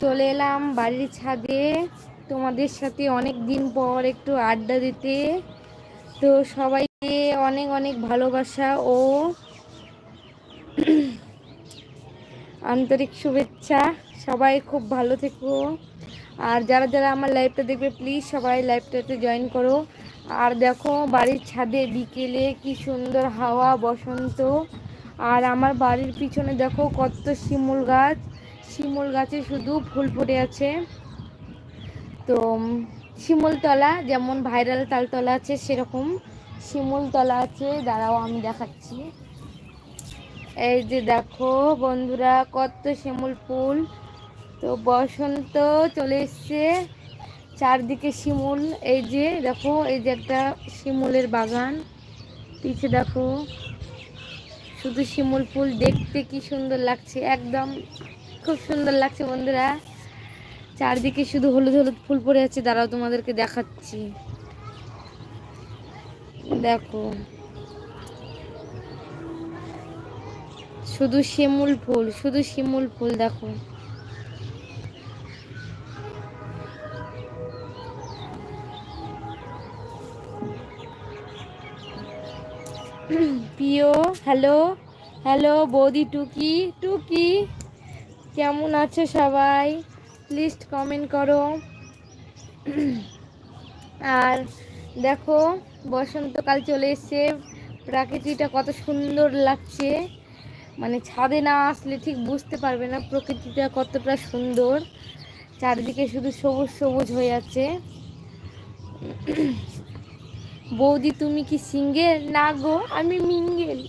চলে এলাম বাড়ির ছাদে। তোমাদের সাথে অনেক দিন পর একটু আড্ডা দিতে। তো সবাইকে অনেক অনেক ভালোবাসা ও আন্তরিক শুভেচ্ছা। সবাই খুব ভালো থেকো। আর যারা যারা আমার লাইভটা দেখবে প্লিজ সবাই লাইভটাতে জয়েন করো। আর দেখো বাড়ির ছাদে বিকেলে কি সুন্দর হাওয়া, বসন্ত। আর আমার বাড়ির পিছনে দেখো কত শিমুল গাছ। শিমুল গাছে শুধু ফুল ফুটে আছে। তো শিমুলতলা যেমন ভাইরাল তালতলা আছে সেরকম। শিমুলতলা আছে, দাঁড়াও আমি দেখাচ্ছি। এই যে দেখো বন্ধুরা, কত শিমুল ফুল। তো, বসন্ত চলে এসছে। চারদিকে শিমুল। এই যে, দেখো, এই যে একটা শিমুলের বাগান। পিছে দেখো, শুধু শিমুল ফুল। দেখতে কি সুন্দর লাগছে, একদম খুব সুন্দর লাগছে বন্ধুরা। চারদিকে শুধু হলুদ হলুদ ফুল পড়ে আছে, দাঁড়াও তোমাদেরকে দেখাচ্ছি। দেখো। শুধু শিমুল ফুল, শুধু শিমুল ফুল, দেখো। প্রিয় হ্যালো হ্যালো বৌদি টুকি টুকি। কেমন আছো সবাই? প্লিজ কমেন্ট করো। আর দেখো বসন্তকাল চলে এসছে। প্রাকৃতিটা কত সুন্দর লাগছে। মানে ছাদে না আসলে ঠিক বুঝতে পারবে না প্রকৃতিটা কতটা সুন্দর। চারিদিকে শুধু সবুজ সবুজ হয়ে আছে। বৌদি, তুমি কি সিঙ্গেল? না গো, আমি মিঙ্গেল।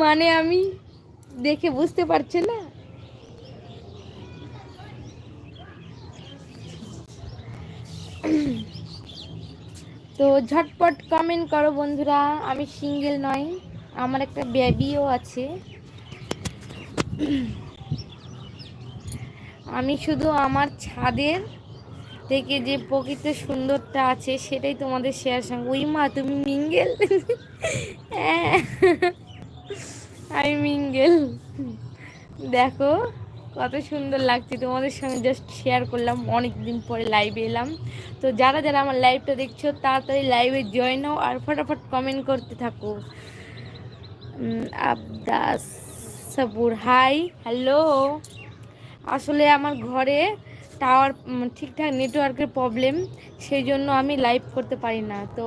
মানে আমি দেখে বুঝতে পারছে না। তো ঝটপট কমেন্ট করো বন্ধুরা, আমি সিঙ্গেল নই আমার একটা বেবিও আছে। আমি শুধু আমার ছাদের থেকে যে প্রকৃত সুন্দরটা আছে, সেটাই তোমাদের শেয়ার সঙ্গে। ওই মা, তুমি মিঙ্গেল হ্যাঁ আমি মিঙ্গেল দেখো কত সুন্দর লাগছে। তোমাদের সঙ্গে জাস্ট শেয়ার করলাম অনেক দিন পরে লাইভে এলাম। তো যারা যারা আমার লাইভটা দেখছ, তাড়াতাড়ি লাইভে জয়েন হও আর ফটাফট কমেন্ট করতে থাকো। আবদাস হাই হ্যালো আসলে আমার ঘরে টাওয়ার ঠিকঠাক নেটওয়ার্কের প্রবলেম সেই জন্য আমি লাইভ করতে পারি না। তো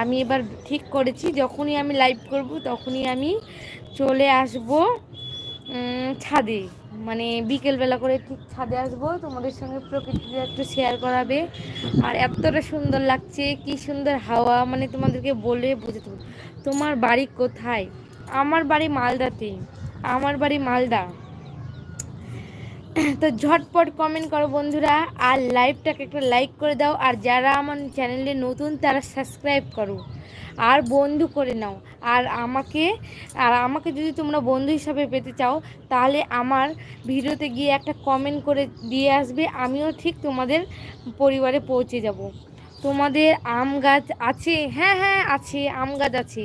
আমি এবার ঠিক করেছি, যখনই আমি লাইভ করব তখনই আমি চলে আসব ছাদে। মানে বিকেলবেলা করে ঠিক ছাদে আসব, তোমাদের সঙ্গে প্রকৃতিটা একটু শেয়ার করাবে। আর এতটা সুন্দর লাগছে, কি সুন্দর হাওয়া মানে তোমাদেরকে বলে বুঝে তোমার বাড়ি কোথায়? আমার বাড়ি মালদাতে। আমার বাড়ি মালদা। তো ঝটপট কমেন্ট করো বন্ধুরা, আর লাইভটাকে একটা লাইক করে দাও, আর যারা আমার চ্যানেলে নতুন, তারা সাবস্ক্রাইব করো, আর বন্ধু করে নাও। আর আমাকে আর আমাকে যদি তোমরা বন্ধু হিসাবে পেতে চাও, তাহলে আমার ভিডিওতে গিয়ে একটা কমেন্ট করে দিয়ে আসবে, আমিও ঠিক তোমাদের পরিবারে পৌঁছে যাব। তোমাদের আম গাছ আছে? হ্যাঁ হ্যাঁ আছে, আম গাছ আছে।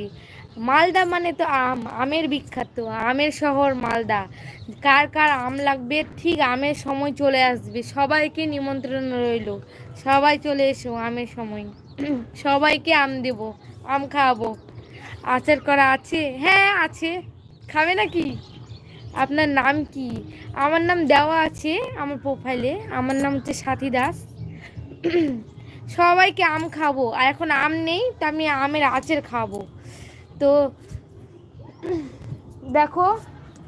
মালদা মানে তো আম, আমের বিখ্যাত, আমের শহর মালদা। কার কার আম লাগবে? ঠিক আমের সময় চলে আসবে। সবাইকে নিমন্ত্রণ রইল। সবাই চলে এসো আমের সময়। সবাইকে আম দেব, আম খাওয়াবো। আচার করা আছে? হ্যাঁ আছে। খাবে নাকি? আপনার নাম কি? আমার নাম দেওয়া আছে আমার প্রোফাইলে আমার নাম হচ্ছে সাথী দাস। সবাইকে আম খাব। আর এখন আম নেই, তা আমি আমের আচার খাব। তো দেখো,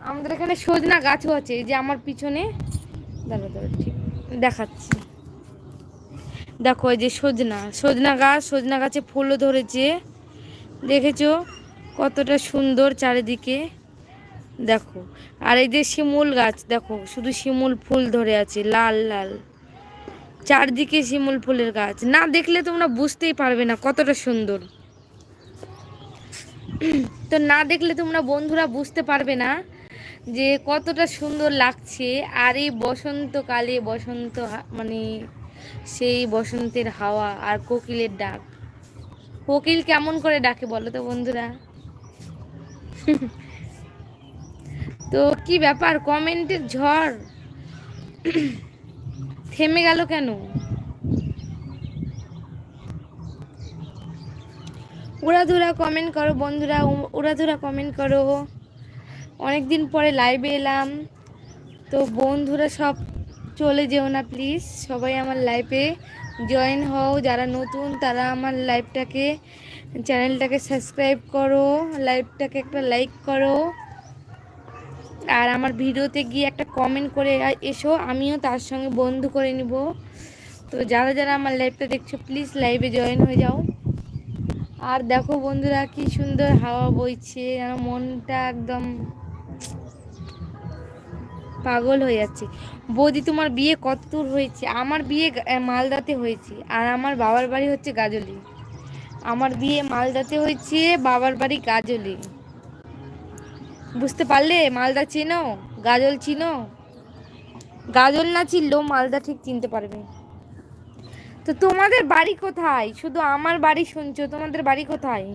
আমাদের এখানে সজনা গাছও আছে যে আমার পিছনে। দাঁড়া দাঁড়া ঠিক, দেখাচ্ছি। দেখো, এই যে সজনা সজনা গাছ, সজনা গাছে ফুলও ধরেছে। দেখেছ কতটা সুন্দর চারিদিকে? দেখো, আর এই যে শিমুল গাছ, দেখো, শুধু শিমুল ফুল ধরে আছে, লাল লাল। চারদিকে শিমুল ফুলের গাছ। না দেখলে তোমরা বুঝতেই পারবে না কতটা সুন্দর। তো না দেখলে তোমরা বন্ধুরা বুঝতে পারবে না যে কতটা সুন্দর লাগছে। আর এই বসন্তকালে বসন্ত মানে সেই বসন্তের হাওয়া আর কোকিলের ডাক। কোকিল কেমন করে ডাকে বলো তো বন্ধুরা? তো কি ব্যাপার? কমেন্টের ঝড়। থেমে গেল কেন? উড়াধুরা কমেন্ট করো বন্ধুরা উড়াধুরা কমেন্ট করো। অনেক দিন পরে লাইভে এলাম। তো বন্ধুরা সব চলে যেও না প্লিজ সবাই আমার লাইভে জয়েন হও। যারা নতুন, তারা আমার লাইভটাকে চ্যানেলটাকে সাবস্ক্রাইব করো লাইভটাকে একটা লাইক করো। আর আমার ভিডিওতে গিয়ে একটা কমেন্ট করে এসো, আমিও তার সঙ্গে বন্ধু করে নিব। তো যারা যারা আমার লাইভটা দেখছ প্লিজ লাইভে জয়েন হয়ে যাও। আর দেখো বন্ধুরা কি সুন্দর হাওয়া বইছে, যেন মনটা একদম পাগল হয়ে যাচ্ছে। বৌদি, তোমার বিয়ে কত দূর হয়েছে? আমার বিয়ে মালদাতে হয়েছে, আর আমার বাবার বাড়ি হচ্ছে গাজলি। আমার বিয়ে মালদাতে হয়েছে, বাবার বাড়ি গাজলি। বুঝতে পারলে? মালদা চেনো? গাজল চিনো? গাজল না চিনলেও মালদা ঠিক চিনতে পারবে। তো তোমাদের বাড়ি কোথায়? শুধু আমার বাড়ি শুনছো, তোমাদের বাড়ি কোথায়?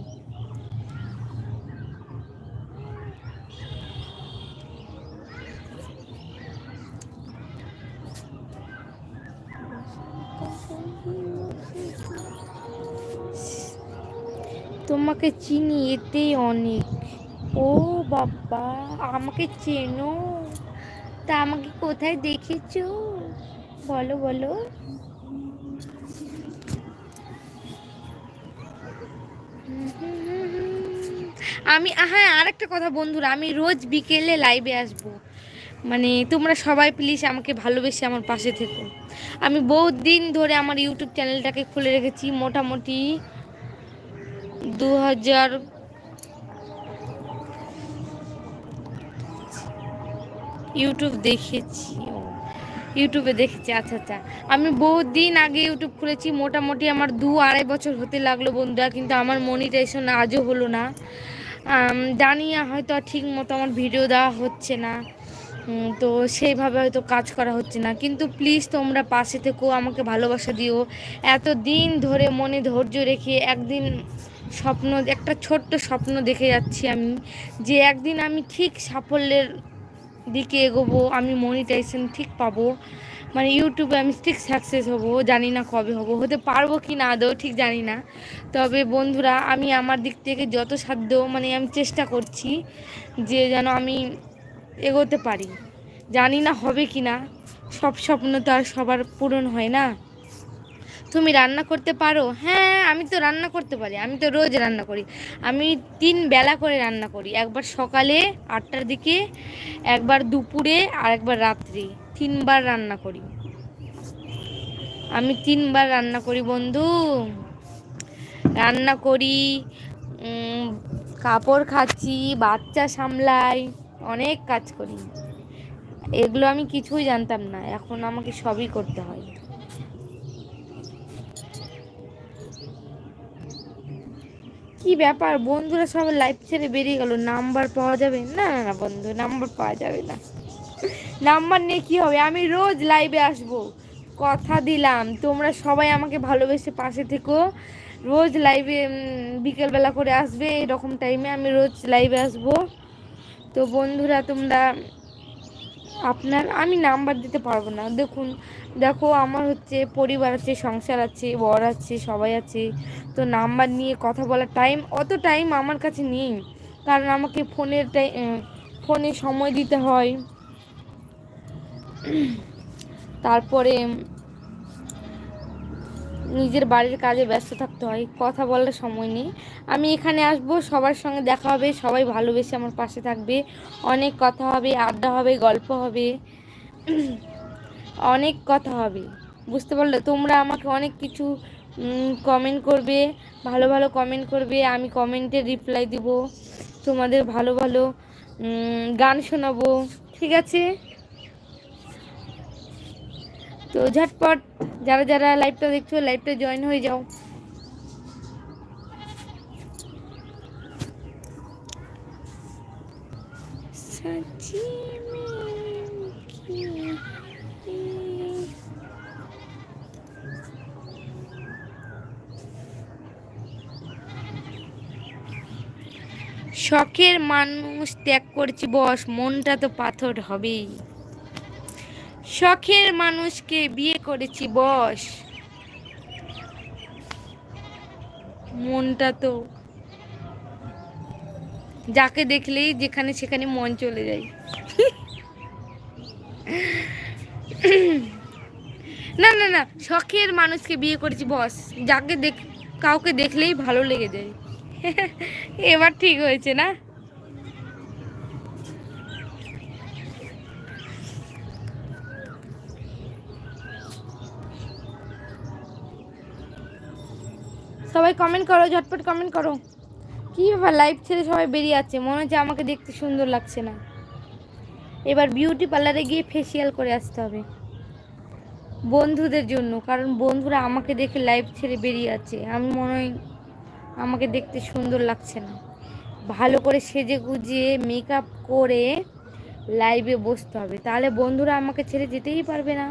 তোমাকে চিনি এতেই অনেক। ও বাবা, আমাকে চেনো। তা আমাকে কোথায় দেখেছ? বলো বলো। আমি হ্যাঁ আরেকটা কথা বন্ধুরা, আমি রোজ বিকেলে লাইভে আসব। মানে তোমরা সবাই প্লিজ আমাকে ভালোবেসে আমার পাশে থেকো। আমি বহুত দিন ধরে আমার ইউটিউব চ্যানেলটাকে খুলে রেখেছি, মোটামুটি দু হাজার ইউটিউব দেখেছি ইউটিউবে দেখেছি আচ্ছা আচ্ছা। আমি বহুত দিন আগে ইউটিউব খুলেছি, মোটামুটি আমার দু আড়াই বছর হতে লাগল বন্ধুরা, কিন্তু আমার মনিটাইজেশন আজও হলো না। জানি হয়তো ঠিক মতো আমার ভিডিও দেওয়া হচ্ছে না। তো সেইভাবে হয়তো কাজ করা হচ্ছে না। কিন্তু প্লিজ তোমরা পাশে থেকো, আমাকে ভালোবাসা দিও। এত দিন ধরে মনে ধৈর্য রেখে একদিন স্বপ্ন, একটা ছোট্ট স্বপ্ন দেখে যাচ্ছি আমি, যে একদিন আমি ঠিক সাফল্যের দিকে এগোবো, আমি মনিটাইজেশন ঠিক পাবো। মানে ইউটিউবে আমি ঠিক সাকসেস হব, জানি না কবে হব, হতে পারব কি না আদৌ, ঠিক জানি না। তবে বন্ধুরা, আমি আমার দিক থেকে যত সাধ্য মানে আমি চেষ্টা করছি যে যেন আমি এগোতে পারি। জানি না হবে কি না, সব স্বপ্ন তো আর সবার পূরণ হয় না। তুমি রান্না করতে পারো? হ্যাঁ আমি তো রান্না করতে পারি, আমি তো রোজ রান্না করি। আমি তিন বেলা করে রান্না করি, একবার সকালে আটটার দিকে, একবার দুপুরে আর একবার রাত্রি। তিনবার রান্না করি। আমি তিনবার রান্না করি বন্ধু। রান্না করি কাপড় খাচ্ছি, বাচ্চা সামলাই, অনেক কাজ করি। এগুলো আমি কিছুই জানতাম না, এখন আমাকে সবই করতে হয়। কি ব্যাপার? বন্ধুরা সব লাইফ ছেড়ে বেরিয়ে গেল নাম্বার পাওয়া যাবে? না না না, বন্ধু নাম্বার পাওয়া যাবে না। নাম্বার নিয়ে কি হবে? আমি রোজ লাইভে আসব। কথা দিলাম। তোমরা সবাই আমাকে ভালোবেসে পাশে থেকো। রোজ লাইভে বিকেলবেলা করে আসবে এরকম টাইমে আমি রোজ লাইভে আসব। তো বন্ধুরা, তোমরা আপনার, আমি নাম্বার দিতে পারব না। দেখুন, দেখো আমার হচ্ছে পরিবার আছে, সংসার আছে, বর আছে, সবাই আছে। তো নাম্বার নিয়ে কথা বলার টাইম অত টাইম আমার কাছে নেই। কারণ আমাকে ফোনের টাই ফোনে সময় দিতে হয়। তারপরে নিজের বাড়ির কাজে ব্যস্ত থাকতে হয়, কথা বলার সময় নেই। আমি এখানে আসব, সবার সঙ্গে দেখা হবে, সবাই ভালোবেসে আমার পাশে থাকবে। অনেক কথা হবে, আড্ডা হবে, গল্প হবে, অনেক কথা হবে। বুঝতে পারলে? তোমরা আমাকে অনেক কিছু কমেন্ট করবে, ভালো ভালো কমেন্ট করবে, আমি কমেন্টে রিপ্লাই দিব, তোমাদের ভালো ভালো গান শোনাবো, ঠিক আছে? তো ঝটপট, যারা যারা লাইভটা দেখছ লাইভটা জয়েন হয়ে যাও। শখের মানুষ ত্যাগ করছি, বস। মনটা তো পাথর হবেই। শখের মানুষকে বিয়ে করেছি, বস। মনটা তো যাকে দেখলেই যেখানে সেখানে মন চলে যায়। না না না, শখের মানুষকে বিয়ে করেছি, বস। যাকে দেখ, কাউকে দেখলেই ভালো লেগে যায়। এবার ঠিক হয়েছে না? সবাই কমেন্ট করো, ঝটপট কমেন্ট করো। কী ব্যাপার লাইভ ছেড়ে সবাই বেরিয়ে যাচ্ছে? মনে হচ্ছে আমাকে দেখতে সুন্দর লাগছে না। এবার বিউটি পার্লারে গিয়ে ফেসিয়াল করে আসতে হবে। বন্ধুদের জন্য, কারণ বন্ধুরা আমাকে দেখে লাইভ ছেড়ে বেরিয়ে আছে আমি মনে হয় আমাকে দেখতে সুন্দর লাগছে না। ভালো করে সেজে গুজিয়ে মেকআপ করে লাইভে বসতে হবে। তাহলে বন্ধুরা আমাকে ছেড়ে যেতেই পারবে না।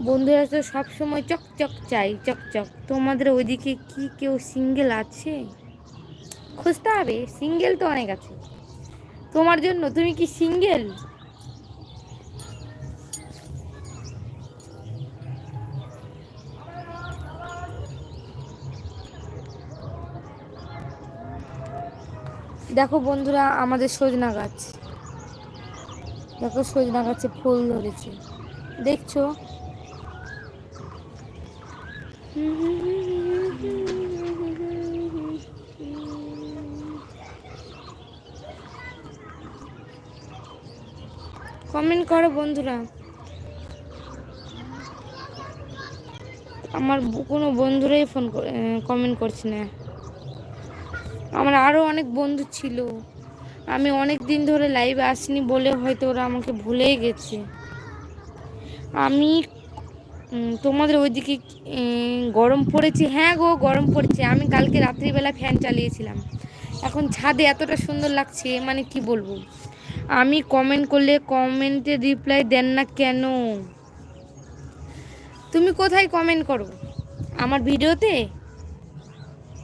বন্ধুরা তো সবসময় চকচক চাই চকচক তোমাদের ওইদিকে কি কেউ সিঙ্গেল আছে? খুঁজতে হবে সিঙ্গেল তো অনেক আছে। তোমার জন্য, তুমি কি সিঙ্গেল দেখো বন্ধুরা, আমাদের সজনা গাছ। দেখো সজনা গাছে ফুল ধরেছে। দেখছ? কমেন্ট করো বন্ধুরা। আমার কোনো বন্ধুরাই ফোন কমেন্ট করছে না। আমার আরও অনেক বন্ধু ছিল। আমি অনেক দিন ধরে লাইভে আসিনি বলে হয়তো ওরা আমাকে ভুলেই গেছে। আমি তোমাদের ওইদিকে গরম পড়েছে? হ্যাঁ গো, গরম পড়েছে। আমি কালকে রাত্রিবেলা ফ্যান চালিয়েছিলাম। এখন ছাদে এতটা সুন্দর লাগছে মানে কি বলব? আমি কমেন্ট করলে কমেন্টে রিপ্লাই দেন না কেন? তুমি কোথায় কমেন্ট করো? আমার ভিডিওতে?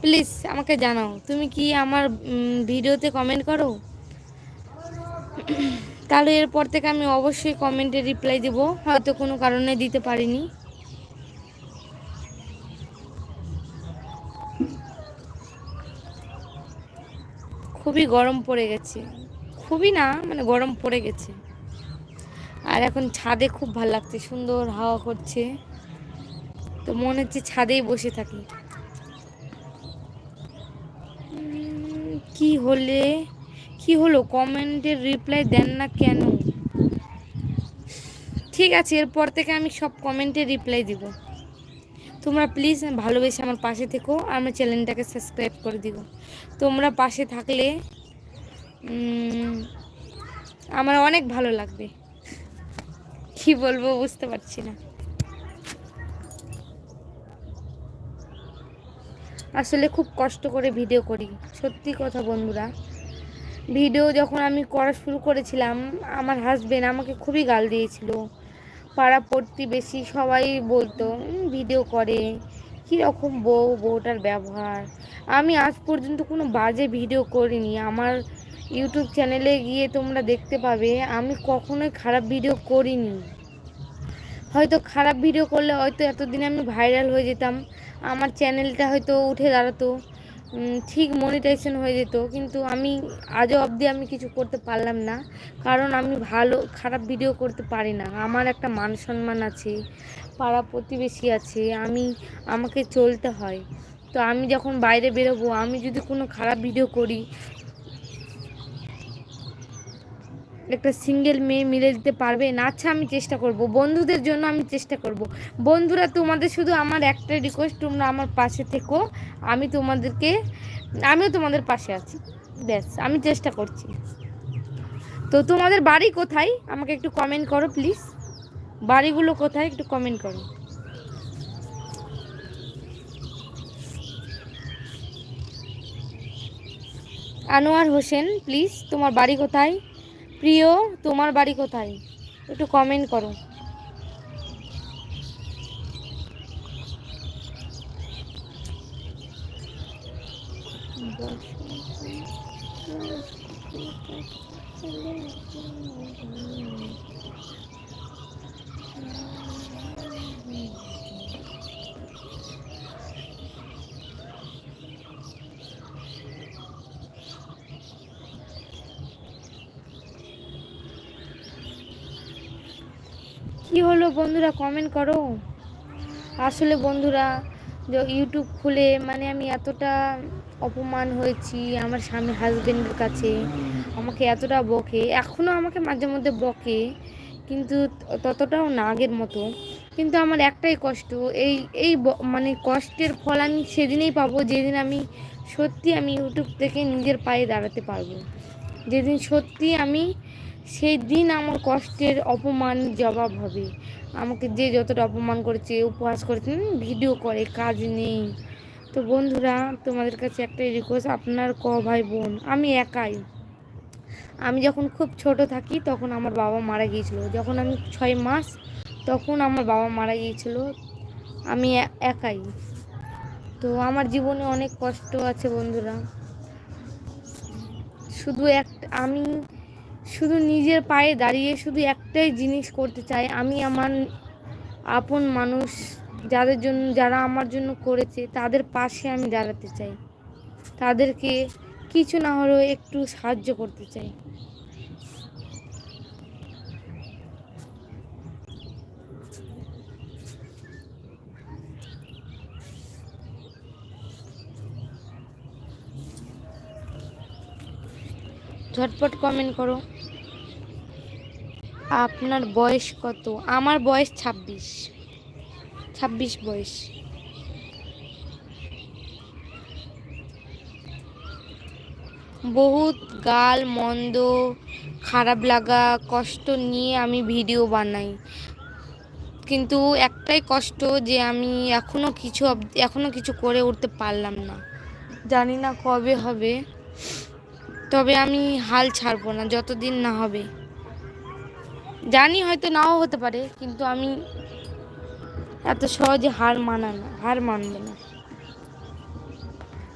প্লিজ আমাকে জানাও। তুমি কি আমার ভিডিওতে কমেন্ট করো? তাহলে এরপর থেকে আমি অবশ্যই কমেন্টে রিপ্লাই দেবো। হয়তো কোনো কারণে দিতে পারিনি। খুবই গরম পড়ে গেছে। খুবই না মানে গরম পড়ে গেছে। আর এখন ছাদে খুব ভালো লাগছে, সুন্দর হাওয়া করছে। তো মনে হচ্ছে ছাদেই বসে থাকি। কি হলে, কি হলো? কমেন্টের রিপ্লাই দেন না কেন? ঠিক আছে, এরপর থেকে আমি সব কমেন্টে রিপ্লাই দিব। তোমরা প্লিজ ভালোবেসে আমার পাশে থেকো, আমার চ্যানেলটাকে সাবস্ক্রাইব করে দিও তোমরা পাশে থাকলে আমার অনেক ভালো লাগবে। কি বলব বুঝতে পারছি না। আসলে খুব কষ্ট করে ভিডিও করি, সত্যি কথা বন্ধুরা। ভিডিও যখন আমি করা শুরু করেছিলাম, আমার হাজবেন্ড আমাকে খুবই গাল দিয়েছিল। পাড়া প্রতিবেশী সবাই বলতো ভিডিও করে, কীরকম বউ, বউটার ব্যবহার? আমি আজ পর্যন্ত কোনো বাজে ভিডিও করিনি। আমার ইউটিউব চ্যানেলে গিয়ে তোমরা দেখতে পাবে, আমি কখনোই খারাপ ভিডিও করিনি। হয়তো খারাপ ভিডিও করলে হয়তো এতদিন আমি ভাইরাল হয়ে যেতাম, আমার চ্যানেলটা হয়তো উঠে দাঁড়াতো। ঠিক মনিটাইজেশন হয়ে যেত, কিন্তু আমি আজও অবধি আমি কিছু করতে পারলাম না, কারণ আমি ভালো, খারাপ ভিডিও করতে পারি না। আমার একটা মান সম্মান আছে, পাড়া প্রতিবেশী আছে, আমি, আমাকে চলতে হয়। তো আমি যখন বাইরে বেরোবো, আমি যদি কোনো খারাপ ভিডিও করি একটা সিঙ্গেল মেয়ে মিলে দিতে পারবে? না আচ্ছা আমি চেষ্টা করব। বন্ধুদের জন্য আমি চেষ্টা করব। বন্ধুরা, তোমাদের শুধু আমার একটা রিকোয়েস্ট তোমরা আমার পাশে থেকো। আমি তোমাদেরকে, আমিও তোমাদের পাশে আছি। ব্যাস, আমি চেষ্টা করছি। তো তোমাদের বাড়ি কোথায়? আমাকে একটু কমেন্ট করো প্লিজ বাড়িগুলো কোথায়? একটু কমেন্ট করো। আনোয়ার হোসেন প্লিজ তোমার বাড়ি কোথায়? প্রিয় তোমার বাড়ি কোথায়? একটু কমেন্ট করো কি হলো বন্ধুরা কমেন্ট করো। আসলে বন্ধুরা ইউটিউব খুলে মানে আমি এতটা অপমান হয়েছি আমার স্বামী হাজবেন্ডের কাছে। আমাকে এতটা বকে এখনও আমাকে মাঝে মধ্যে বকে, কিন্তু ততটাও না আগের মতো। কিন্তু আমার একটাই কষ্ট, এই এই মানে কষ্টের ফল আমি সেদিনেই পাবো, যেদিন আমি সত্যি আমি ইউটিউব থেকে নিজের পায়ে দাঁড়াতে পারব। যেদিন সত্যি আমি সেই দিন আমার কষ্টের অপমান জবাব হবে। আমাকে যে যতটা অপমান করেছে, উপহাস করেছে ভিডিও করে, কাজ নেই। তো বন্ধুরা, তোমাদের কাছে একটাই রিকোয়েস্ট আপনার ক ভাই বোন? আমি একাই। আমি যখন খুব ছোট থাকি, তখন আমার বাবা মারা গিয়েছিল। যখন আমি ছয় মাস, তখন আমার বাবা মারা গিয়েছিল। আমি একাই। তো আমার জীবনে অনেক কষ্ট আছে বন্ধুরা। শুধু এক, আমি শুধু নিজের পায়ে দাঁড়িয়ে শুধু একটাই জিনিস করতে চাই, আমি আমার আপন মানুষ যাদের জন্য, যারা আমার জন্য করেছে, তাদের পাশে আমি দাঁড়াতে চাই। তাদেরকে কিছু না হলেও একটু সাহায্য করতে চাই। ঝটপট কমেন্ট করো। আপনার বয়স কত? আমার বয়স ছাব্বিশ। ছাব্বিশ বয়স। বহুত গাল, মন্দ, খারাপ লাগা, কষ্ট নিয়ে আমি ভিডিও বানাই। কিন্তু একটাই কষ্ট যে আমি এখনও কিছু এখনও কিছু করে উঠতে পারলাম না। জানি না কবে হবে। তবে আমি হাল ছাড়বো না, যতদিন না হবে। জানি হয়তো নাও হতে পারে, কিন্তু আমি এত সহজে হার মানা না, হার মানব না।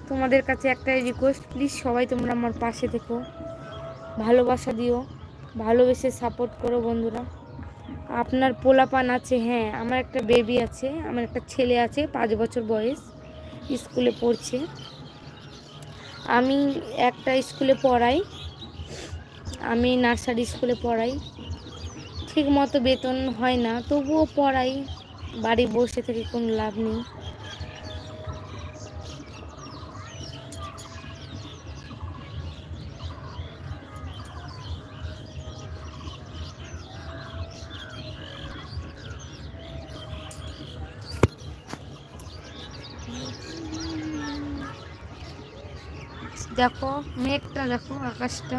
তোমাদের কাছে একটাই রিকোয়েস্ট প্লিজ সবাই তোমরা আমার পাশে থেকো, ভালোবাসা দিও, ভালোবেসে সাপোর্ট করো বন্ধুরা। আপনার পোলাপান আছে হ্যাঁ আমার একটা বেবি আছে, আমার একটা ছেলে আছে, পাঁচ বছর বয়স, স্কুলে পড়ছে। আমি একটা স্কুলে পড়াই, আমি নার্সারি স্কুলে পড়াই। ঠিক মতো বেতন হয় না, তবুও পড়াই, বাড়ি বসে থেকে কোনো লাভ নেই। দেখো, মেঘটা দেখো, আকাশটা।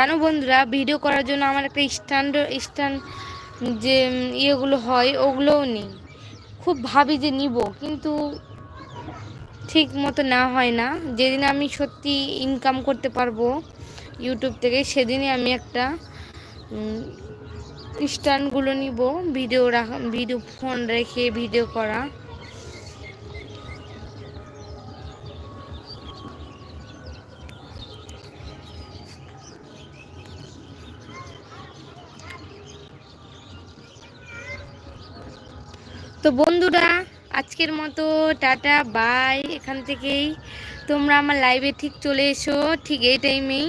জানো বন্ধুরা ভিডিও করার জন্য আমার একটা স্ট্যান্ড স্ট্যান্ড যে ইয়েগুলো হয়, ওগুলোও নেই। খুব ভাবি যে নিব, কিন্তু ঠিক মতো না হয় না। যেদিন আমি সত্যি ইনকাম করতে পারব ইউটিউব থেকে, সেদিনই আমি একটা স্ট্যান্ডগুলো নিব ভিডিও রাখা ভিডিও ফোন রেখে ভিডিও করা। তো বন্ধুরা, আজকের মতো টাটা, বাই। এখান থেকেই তোমরা আমার লাইভে ঠিক চলে এসো, ঠিক এই টাইমেই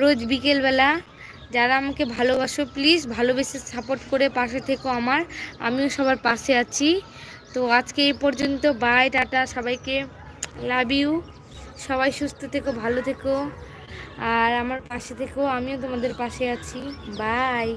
রোজ বিকেলবেলা। যারা আমাকে ভালোবাসো প্লিজ ভালোবেসে সাপোর্ট করে পাশে থেকো আমার। আমিও সবার পাশে আছি। তো আজকে এই পর্যন্ত, বাই, টাটা সবাইকে। লাভ ইউ সবাই সুস্থ থেকো, ভালো থেকো। আর আমার পাশে থেকো, আমিও তোমাদের পাশে আছি। বাই